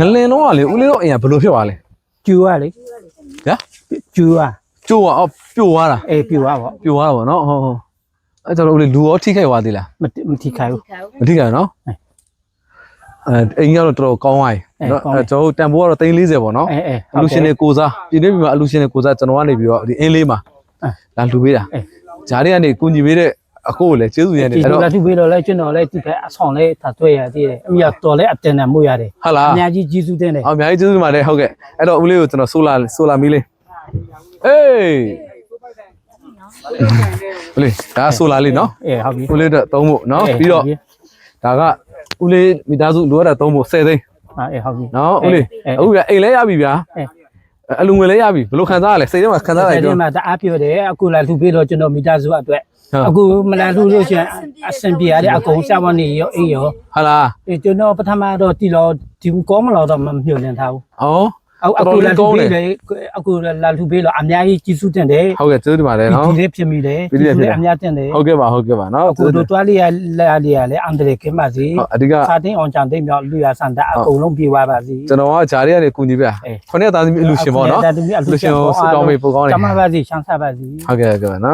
ငလင်တော့ကလေဦးလေးတော့အိမ်ကဘယ်လိုဖြစ်သွားလဲကျူရလေညာကျူရကျိုးอ่ะအော်ပြိုသွားတာအေးပြူရပေါ့ပြိုသွားတာဗောနော်ဟုတ်ဟုတ်အဲ့တော့ဦးလေးလူရောထိခိုက်သွားသေးလားမတိမထိခိုက်ဘူး မထိခိုက်နော်ဟဲ့အဲအိမ်ကတော့တော်တော်ကောင်းသွားပြီဟဲ့နော်ကောင်းပြီအဲကျွန်တော်တို့တန်ဖိုးကတော့340ပေါ့နော်အေးအေးအလူရှင်တွေကိုစားပြည်နေပြီမှာအလူရှင်တွေကိုစားကျွန်တော်ကနေပြီးတော့ဒီအင်းလေးမှာအဲလာလှူပေးတာအေးဂျားတွေကနေကူညီပေးတဲ့ အကိုကိုလည်းကျေးဇူးရနေဒီအဲ့လိုတော့လာသူပေးလို့လဲကျွန်တော်လဲဒီဖက်အဆောင်လဲဒါတွေ့ရသေးတယ်အမြတ်တော်လဲအတင်နဲ့မှုရတယ်ဟုတ်လားအများကြီးကြီးစုတင်တယ်အော်အများကြီးကျေးဇူးပါတယ်ဟုတ်ကဲ့အဲ့တော့ဦးလေးကိုကျွန်တော်ဆိုလာဆိုလာမီးလေးအေးဦးလေးဒါဆိုလာလေးနော်အေးဟုတ်ပြီဦးလေးတော့သုံးဖို့နော်အေးပြီးတော့ဟုတ်ပြီဒါကဦးလေးမိသားစုလိုရတာသုံးဖို့10သိန်းဟာအေးဟုတ်ပြီနော်ဦးလေးအေးအခုကအိမ်လဲရပြီဗျာ အေးအလူငွေလဲရပြီဘယ်လိုခံစားရလဲစိတ်ထဲမှာခံစားရအဲ့တယ်ဒီပြောမှာတအားပြောတယ်အခုလာသူပေးတော့ကျွန်တော်မိသားစုအတွက်ဟုတ်အခုမလာလူလို့ရှိရင်အဆင်ပြေရတယ်အကုန်စားမနေရောအေးရောဟာလားအေးကျွန်တော်ပထမတော့တီလောဒီကောမလို့တော့မမျှော်လင့်ထားဘူးဩ အခုအခုလာလူပေးတယ်အခုလာလူပေးတော့အများကြီးကြီးစုတင်တယ်ဟုတ်ကဲ့ကျေးဇူးတင်ပါတယ်နော်ဒီလေးဖြစ်မိတယ်ဒီလေးဖြစ်တယ်အများတင်တယ်ဟုတ်ကဲ့ပါဟုတ်ကဲ့ပါနော်အခုတို့တွားလေးရလာလေးရလေအန်ဒရေကမစီဟုတ်အဓိကစာတင်အောင်ချန်တိတ်မြောက်လူရဆန်တာအကုန်လုံးပြေသွားပါစီကျွန်တော်ကဂျားတွေကနေကူညီပြအေးခုနှစ်သားသမီးအလူရှင်ပေါ့နော်ဒါသမီးအလူရှင်အလူရှင်ကိုစုတောင်းပေးပို့ကောင်းတယ်ကျမပါစီချမ်းသာပါစီဟုတ်ကဲ့ဟုတ်ကဲ့ပါနော်